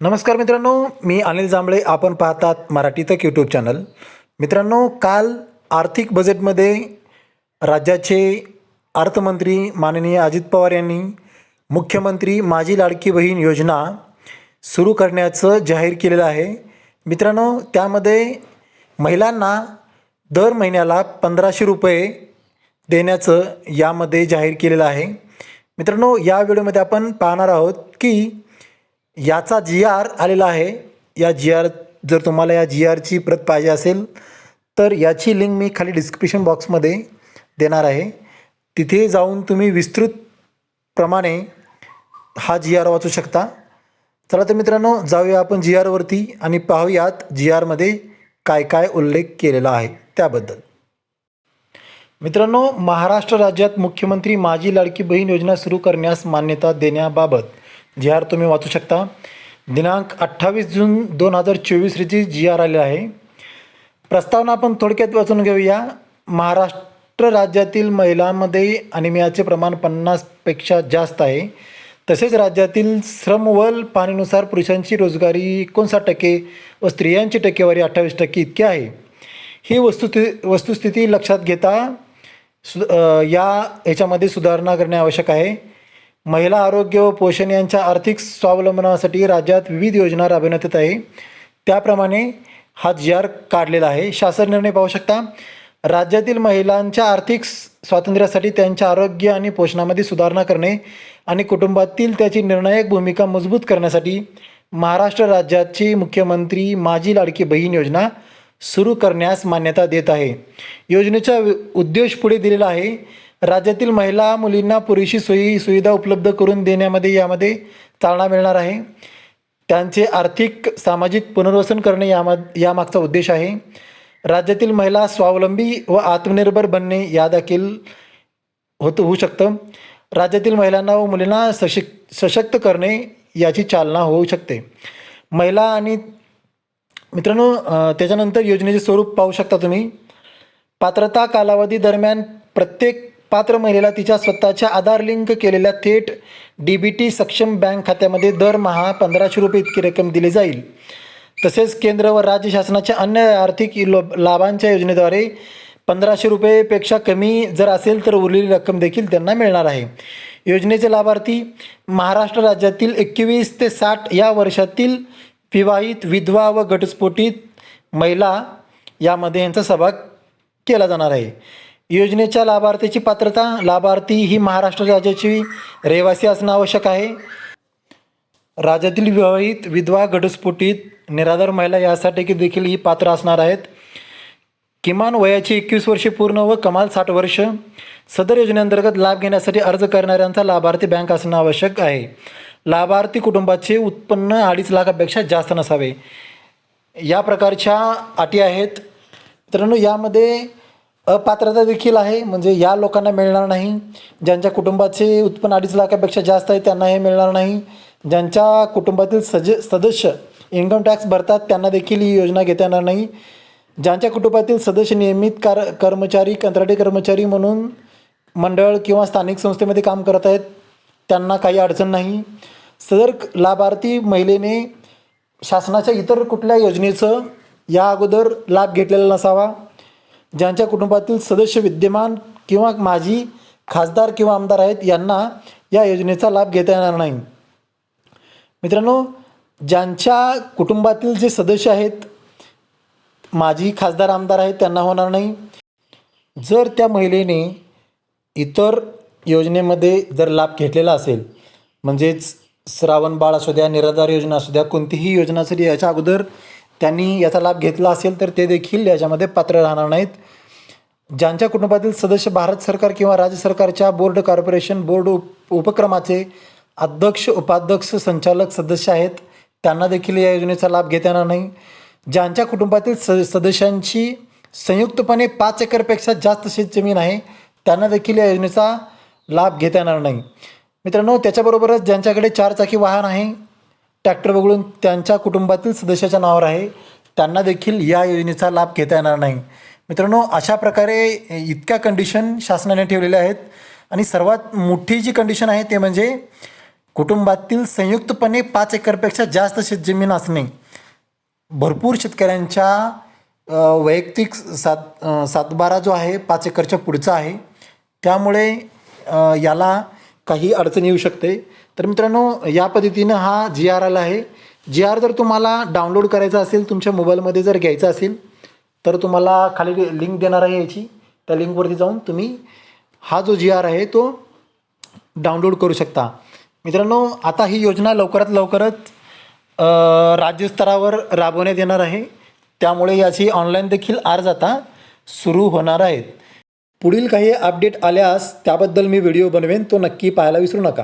नमस्कार मित्रांनो मी अनिल जांभळे. आपण पाहतात मराठी तक यूट्यूब चॅनल मित्रांनो काल आर्थिक बजेटमध्ये राज्याचे अर्थमंत्री माननीय अजित पवार यांनी मुख्यमंत्री माझी लाडकी बहीण योजना सुरू करण्याचं जाहीर केलेलं आहे. मित्रांनो त्यामध्ये महिलांना दर महिन्याला पंधराशे रुपये देण्याचं यामध्ये जाहीर केलेलं आहे. मित्रांनो या व्हिडिओमध्ये आपण पाहणार आहोत की याचा जी आर आलेला आहे. या जी आर जर तुम्हाला या जी आरची प्रत पाहिजे असेल तर याची लिंक मी खाली डिस्क्रिप्शन बॉक्समध्ये देणार आहे. तिथे जाऊन तुम्ही विस्तृत प्रमाणे हा जी आर वाचू शकता. चला तर मित्रांनो जाऊया आपण जी आरवरती आणि पाहूयात जी आरमध्ये काय काय उल्लेख केलेला आहे त्याबद्दल. मित्रांनो महाराष्ट्र राज्यात मुख्यमंत्री माझी लाडकी बहीण योजना सुरू करण्यास मान्यता देण्याबाबत जी आर तुम्ही वाचू शकता. दिनांक अठ्ठावीस जून दोन हजार चोवीस रोजी जी आर आले आहे. प्रस्तावना आपण थोडक्यात वाचून घेऊया. महाराष्ट्र राज्यातील महिलांमध्ये अनिमियाचे प्रमाण पन्नासपेक्षा जास्त आहे. तसेच राज्यातील श्रमवल पाहणीनुसार पुरुषांची रोजगारी एकोणसाठ टक्के व स्त्रियांची टक्केवारी अठ्ठावीस टक्के इतकी आहे. ही वस्तुस्थिती वस्तुस्थिती लक्षात घेता सु या ह्याच्यामध्ये सुधारणा करणे आवश्यक आहे. महिला आरोग्य व पोषण यांच्या आर्थिक स्वावलंबनासाठी राज्यात विविध योजना राबविण्यात येत आहे. त्याप्रमाणे हा जी आर काढलेला आहे. शासन निर्णय पाहू शकता राज्यातील महिलांच्या आर्थिक स्वातंत्र्यासाठी त्यांच्या आरोग्य आणि पोषणामध्ये सुधारणा करणे आणि कुटुंबातील त्याची निर्णायक भूमिका मजबूत करण्यासाठी महाराष्ट्र राज्याचे मुख्यमंत्री माझी लाडकी बहीण योजना सुरू करण्यास मान्यता देत आहे. योजनेचा उद्देश पुढे दिलेला आहे राज्यातील महिला मुलींना पुरेशी सोयी सुविधा उपलब्ध करून देण्यामध्ये यामध्ये चालना मिळणार आहे. त्यांचे आर्थिक सामाजिक पुनर्वसन करणे यामा यामागचा उद्देश आहे. राज्यातील महिला स्वावलंबी व आत्मनिर्भर बनणे या देखील होत होऊ शकतं. राज्यातील महिलांना व मुलींना सशिक सशक्त करणे याची चालना होऊ शकते. महिला आणि मित्रांनो त्याच्यानंतर योजनेचे स्वरूप पाहू शकता तुम्ही. पात्रता कालावधी दरम्यान प्रत्येक पात्र महिलेला तिच्या स्वतःच्या आधार लिंक केलेल्या थेट डी बी टी सक्षम बँक खात्यामध्ये दरमहा पंधराशे रुपये इतकी रक्कम दिली जाईल. तसेच केंद्र व राज्य शासनाच्या अन्य आर्थिक लो लाभांच्या योजनेद्वारे पंधराशे रुपयेपेक्षा कमी जर असेल तर उरलेली रक्कम देखील त्यांना मिळणार आहे. योजनेचे लाभार्थी महाराष्ट्र राज्यातील एकवीस ते साठ या वर्षातील विवाहित विधवा व घटस्फोटित महिला यामध्ये यांचा सहभाग केला जाणार आहे. योजनेच्या लाभार्थीची पात्रता लाभार्थी ही महाराष्ट्र राज्याची रहिवासी असणं आवश्यक आहे. राज्यातील विवाहित विधवा घटस्फोटित निराधार महिला यासाठी की देखील ही पात्र असणार आहेत. किमान वयाची एकवीस वर्षे पूर्ण व कमाल साठ वर्ष. सदर योजनेअंतर्गत लाभ घेण्यासाठी अर्ज करणाऱ्यांचा लाभार्थी बँक असणं आवश्यक आहे. लाभार्थी कुटुंबाचे उत्पन्न अडीच लाखापेक्षा जास्त नसावे. या प्रकारच्या अटी आहेत. मित्रांनो यामध्ये अपात्रता देखील आहे. म्हणजे या लोकांना मिळणार नाही. ज्यांच्या कुटुंबाचे उत्पन्न अडीच लाखापेक्षा जास्त आहे त्यांना हे मिळणार नाही. ज्यांच्या कुटुंबातील सज सदस्य इन्कम टॅक्स भरतात त्यांना देखील ही योजना घेता येणार नाही. ज्यांच्या कुटुंबातील सदस्य नियमित कार कर्मचारी कंत्राटी कर्मचारी म्हणून मंडळ किंवा स्थानिक संस्थेमध्ये काम करत आहेत त्यांना काही अडचण नाही. सदर लाभार्थी महिलेने शासनाच्या इतर कुठल्या योजनेचं या अगोदर लाभ घेतलेला नसावा. ज्यांच्या कुटुंबातील सदस्य विद्यमान किंवा माजी खासदार किंवा आमदार आहेत यांना या योजनेचा लाभ घेता येणार नाही. मित्रांनो ज्यांच्या कुटुंबातील जे सदस्य आहेत माजी खासदार आमदार आहेत त्यांना होणार नाही. जर त्या महिलेने इतर योजनेमध्ये जर लाभ घेतलेला असेल म्हणजेच श्रावण बाळ असू द्या निराधार योजना असू द्या कोणतीही योजनासाठी याच्या अगोदर त्यांनी याचा लाभ घेतला असेल तर ते देखील याच्यामध्ये पात्र राहणार नाहीत. ज्यांच्या कुटुंबातील सदस्य भारत सरकार किंवा राज्य सरकारच्या बोर्ड कॉर्पोरेशन बोर्ड उप उपक्रमाचे अध्यक्ष उपाध्यक्ष संचालक सदस्य आहेत त्यांना देखील या योजनेचा लाभ घेता येणार नाही. ज्यांच्या कुटुंबातील स सदस्यांची संयुक्तपणे पाच एकरपेक्षा जास्त शेतजमीन आहे त्यांना देखील या योजनेचा लाभ घेता येणार नाही. मित्रांनो त्याच्याबरोबरच ज्यांच्याकडे चारचाकी वाहन आहे ट्रॅक्टर वगळून त्यांच्या कुटुंबातील सदस्याच्या नावावर आहे. त्यांना देखील या योजनेचा लाभ घेता येणार नाही. मित्रांनो अशा प्रकारे इतक्या कंडिशन शासनाने ठेवलेल्या आहेत. आणि सर्वात मोठी जी कंडिशन आहे ते म्हणजे कुटुंबातील संयुक्तपणे पाच एकरपेक्षा जास्त शेतजमीन असणे. भरपूर शेतकऱ्यांच्या वैयक्तिक सात सातबारा जो आहे पाच एकरच्या पुढचा आहे. त्यामुळे याला काही अडचण येऊ शकते. तर मित्रांनो या पद्धतीनं हा जी आर आला आहे. जी आर जर तुम्हाला डाउनलोड करायचा असेल तुमच्या मोबाईलमध्ये जर घ्यायचा असेल तर तुम्हाला खाली लिंक देणार आहे याची. त्या लिंकवरती जाऊन तुम्ही हा जो जी आर आहे तो डाउनलोड करू शकता. मित्रांनो आता ही योजना लवकरात लवकरच राज्यस्तरावर राबवण्यात येणार आहे. त्यामुळे याची ऑनलाईन देखील अर्ज आता सुरू होणार आहेत. पुढील काही अपडेट आल्यास त्याबद्दल मी व्हिडिओ बनवेन तो नक्की पाहायला विसरू नका.